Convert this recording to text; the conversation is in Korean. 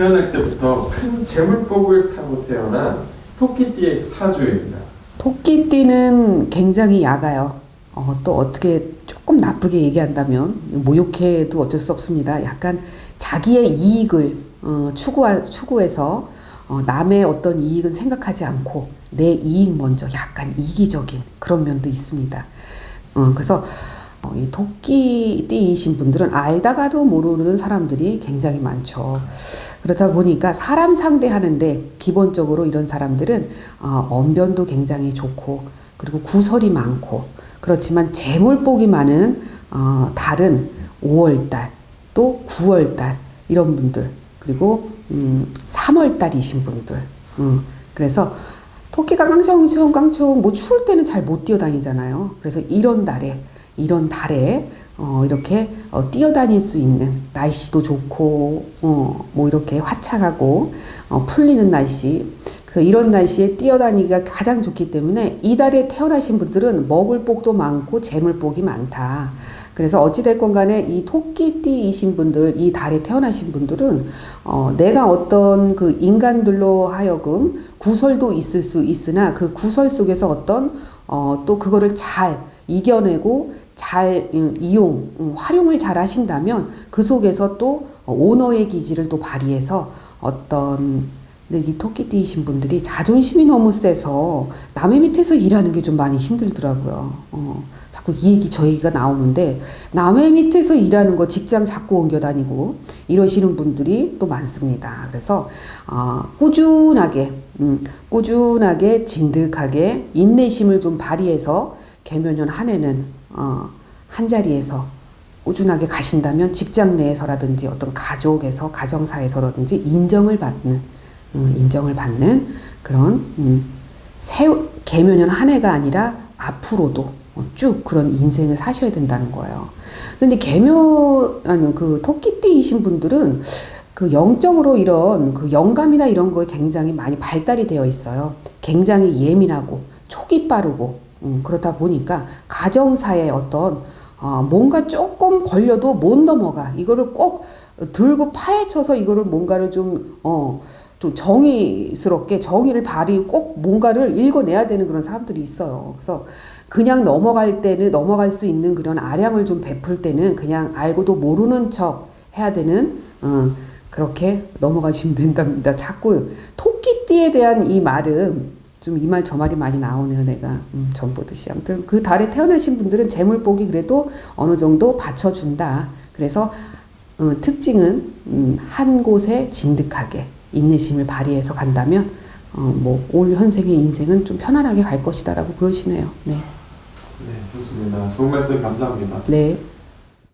태어날 때부터 큰 재물복을 타고 태어난 토끼띠의 사주입니다. 토끼띠는 굉장히 약아요. 어, 또 어떻게 조금 나쁘게 얘기한다면 모욕해도 어쩔 수 없습니다. 약간 자기의 이익을 어, 추구하, 추구해서 어, 남의 어떤 이익은 생각하지 않고 내 이익 먼저 약간 이기적인 그런 면도 있습니다. 어, 그래서 어, 이 토끼띠이신 분들은 알다가도 모르는 사람들이 굉장히 많죠. 그렇다 보니까 사람 상대하는데 기본적으로 이런 사람들은 어, 언변도 굉장히 좋고 그리고 구설이 많고 그렇지만 재물복이 많은 어, 달은 5월달 또 9월달 이런 분들 그리고 음, 3월달이신 분들 음, 그래서 토끼가 깡총 깡총 뭐 추울 때는 잘 못 뛰어다니잖아요. 그래서 이런 달에 이런 달에 어, 이렇게 어, 뛰어다닐 수 있는 날씨도 좋고 어, 뭐 이렇게 화창하고 어, 풀리는 날씨 그래서 이런 날씨에 뛰어다니기가 가장 좋기 때문에 이 달에 태어나신 분들은 먹을 복도 많고 재물 복이 많다. 그래서 어찌됐건 간에 이 토끼띠이신 분들, 이 달에 태어나신 분들은, 어, 내가 어떤 그 인간들로 하여금 구설도 있을 수 있으나 그 구설 속에서 어떤, 어, 또 그거를 잘 이겨내고 잘 음, 이용, 음, 활용을 잘 하신다면 그 속에서 또 어, 오너의 기질을 또 발휘해서 어떤 근데 이 토끼띠이신 분들이 자존심이 너무 세서 남의 밑에서 일하는 게 좀 많이 힘들더라고요. 어, 자꾸 이 얘기 저 얘기가 나오는데 남의 밑에서 일하는 거 직장 자꾸 옮겨 다니고 이러시는 분들이 또 많습니다. 그래서 어, 꾸준하게 음, 꾸준하게 진득하게 인내심을 좀 발휘해서 개묘년 한 해는 어, 한 자리에서 꾸준하게 가신다면 직장 내에서라든지 어떤 가족에서 가정사에서라든지 인정을 받는 음, 인정을 받는 그런 음, 새 개묘년 한 해가 아니라 앞으로도 어, 쭉 그런 인생을 사셔야 된다는 거예요. 근데 개묘 아니 그 토끼띠이신 분들은 그 영적으로 이런 그 영감이나 이런 거에 굉장히 많이 발달이 되어 있어요. 굉장히 예민하고 촉이 빠르고 음, 그렇다 보니까 가정사의 어떤 어, 뭔가 조금 걸려도 못 넘어가. 이거를 꼭 들고 파헤쳐서 이거를 뭔가를 좀, 어, 좀 정의스럽게 정의를 발휘 꼭 뭔가를 읽어내야 되는 그런 사람들이 있어요. 그래서 그냥 넘어갈 때는 넘어갈 수 있는 그런 아량을 좀 베풀 때는 그냥 알고도 모르는 척 해야 되는, 어, 그렇게 넘어가시면 된답니다. 자꾸 토끼띠에 대한 이 말은 좀 이 말 저 말이 많이 나오네요, 내가. 음, 전 보듯이. 아무튼 그 달에 태어나신 분들은 재물복이 그래도 어느 정도 받쳐준다. 그래서 어, 특징은 음, 한 곳에 진득하게 인내심을 발휘해서 간다면 어, 뭐올 현생의 인생은 좀 편안하게 갈 것이다라고 보여지네요. 네. 네, 좋습니다. 좋은 말씀 감사합니다. 네.